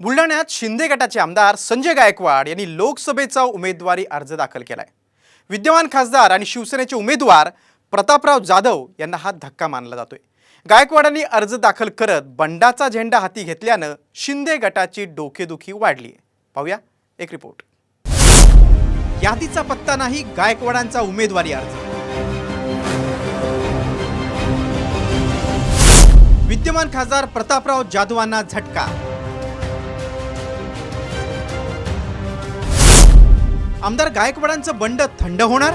बुलढाण्यात शिंदे गटाचे आमदार संजय गायकवाड यांनी लोकसभेचा उमेदवारी अर्ज दाखल केलाय. विद्यमान खासदार आणि शिवसेनेचे उमेदवार प्रतापराव जाधव यांना हा धक्का मानला जातोय. गायकवाडांनी अर्ज दाखल करत बंडाचा झेंडा हाती घेतल्यानं शिंदे गटाची डोकेदुखी वाढली आहे पाहूया एक रिपोर्ट. यादीचा पत्ता नाही गायकवाडांचा उमेदवारी अर्ज. विद्यमान खासदार प्रतापराव जाधवांना झटका. आमदार गायकवाडांचं बंड थंड होणार?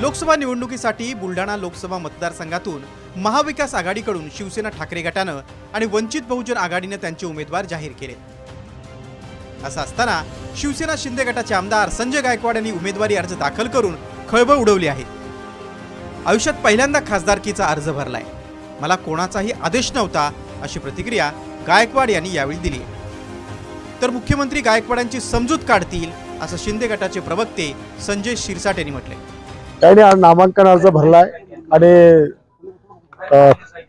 लोकसभा निवडणुकीसाठी बुलढाणा लोकसभा मतदारसंघातून महाविकास आघाडीकडून शिवसेना ठाकरे गटानं आणि वंचित बहुजन आघाडीनं त्यांचे उमेदवार जाहीर केले. असं असताना शिवसेना शिंदे गटाचे आमदार संजय गायकवाड यांनी उमेदवारी अर्ज दाखल करून खळबळ उडवली आहे. आयुष्यात पहिल्यांदा खासदारकीचा अर्ज भरलाय. मला कोणाचाही आदेश नव्हता अशी प्रतिक्रिया गायकवाड यांनी यावेळी दिली. तर मुख्यमंत्री गायकवाडांची समजूत काढतील असं शिंदे गटाचे प्रवक्ते संजय शिरसाट यांनी म्हटले त्याने आज नामांकन अर्ज भरलाय आणि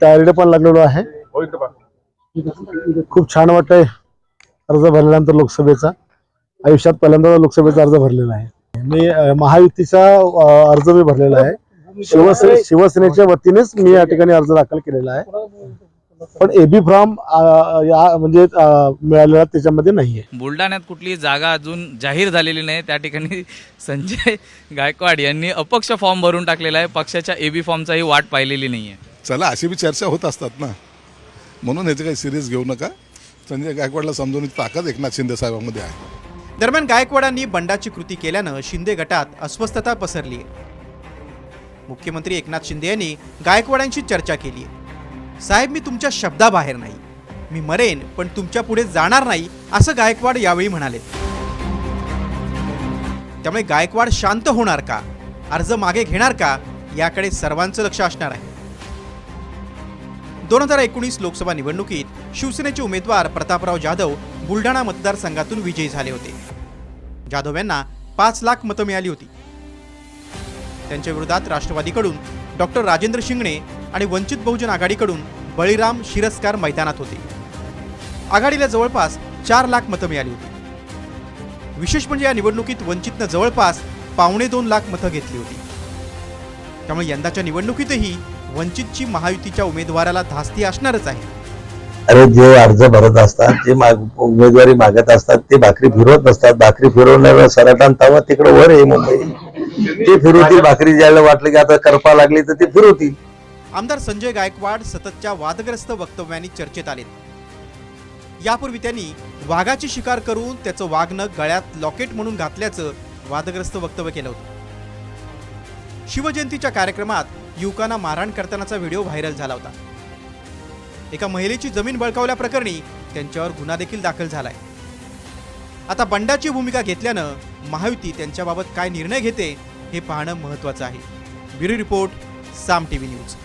तयारीला पण लागलेलो आहे. खूप छान वाटतंय अर्ज भरल्यानंतर लोकसभेचा. आयुष्यात पहिल्यांदा लोकसभेचा अर्ज भरलेला आहे. मी महायुतीचा अर्ज मी भरलेला आहे. शिवसेने शिवसेनेच्या वतीनेच मी या ठिकाणी अर्ज दाखल केलेला आहे. पण एबी फॉर्म या म्हणजे मिळालेला त्याच्यामध्ये नाहीये. बुलढाण्यात कुठली जागा अजून जाहीर झालेली नाही. त्या ठिकाणी संजय गायकवाड यांनी अपक्ष फॉर्म भरून टाकलेला आहे. पक्षाच्या एबी फॉर्मचाही वाट पाहिलेली नाही आहे चला अशी बी चर्चा होत असतात ना. म्हणून ह्याचे काही सिरियस घेऊ नका. संजय गायकवाडला समजून ताकद एकनाथ शिंदे साहेबांमध्ये आहे. दरम्यान गायकवाडांनी बंडाची कृती केल्यानं शिंदे गटात अस्वस्थता पसरली आहे. मुख्यमंत्री एकनाथ शिंदे यांनी गायकवाडांशी चर्चा केली आहे. साहेब मी तुमच्या शब्दाबाहेर नाही. मी मरेन पण तुमच्यापुढे जाणार नाही असं गायकवाड यावेळी म्हणाले. त्यामुळे गायकवाड शांत होणार का? अर्ज मागे घेणार का? याकडे सर्वांचं लक्ष असणार आहे. दोन हजार एकोणीस लोकसभा निवडणुकीत शिवसेनेचे उमेदवार प्रतापराव जाधव बुलढाणा मतदारसंघातून विजयी झाले होते. जाधव यांना पाच लाख मतं मिळाली होती. त्यांच्या विरोधात राष्ट्रवादीकडून डॉक्टर राजेंद्र शिंगणे आणि वंचित बहुजन आघाडीकडून बळीराम शिरस्कार मैदानात होते. आघाडीला जवळपास चार लाख मतं मिळाली होती. विशेष म्हणजे या निवडणुकीत वंचितनं जवळपास पावणे दोन लाख मतं घेतली होती. त्यामुळे यंदाच्या निवडणुकीतही वंचितची महायुतीच्या उमेदवाराला धास्ती असणारच आहे. अरे जे अर्ज भरत असतात जे उमेदवारी मागत असतात ते भाकरी फिरवत नसतात. भाकरी फिरवण्याला सराटान तावा तिकडे वर आहे मुंबई. ते फिरवतील भाकरी ज्याला वाटलं की आता करपा लागली तर ते फिरवतील. आमदार संजय गायकवाड सततच्या वादग्रस्त वक्तव्यांनी चर्चेत आलेत. यापूर्वी त्यांनी वाघाची शिकार करून त्याचं वाघनं गळ्यात लॉकेट म्हणून घातल्याचं वादग्रस्त वक्तव्य केलं होतं. शिवजयंतीच्या कार्यक्रमात युवकांना मारहाण करतानाचा व्हिडिओ व्हायरल झाला होता. एका महिलेची जमीन बळकावल्याप्रकरणी त्यांच्यावर गुन्हा देखील दाखल झालाय. आता बंडाची भूमिका घेतल्यानं महायुती त्यांच्याबाबत काय निर्णय घेते हे पाहणं महत्त्वाचं आहे. Bureau report Saam TV news.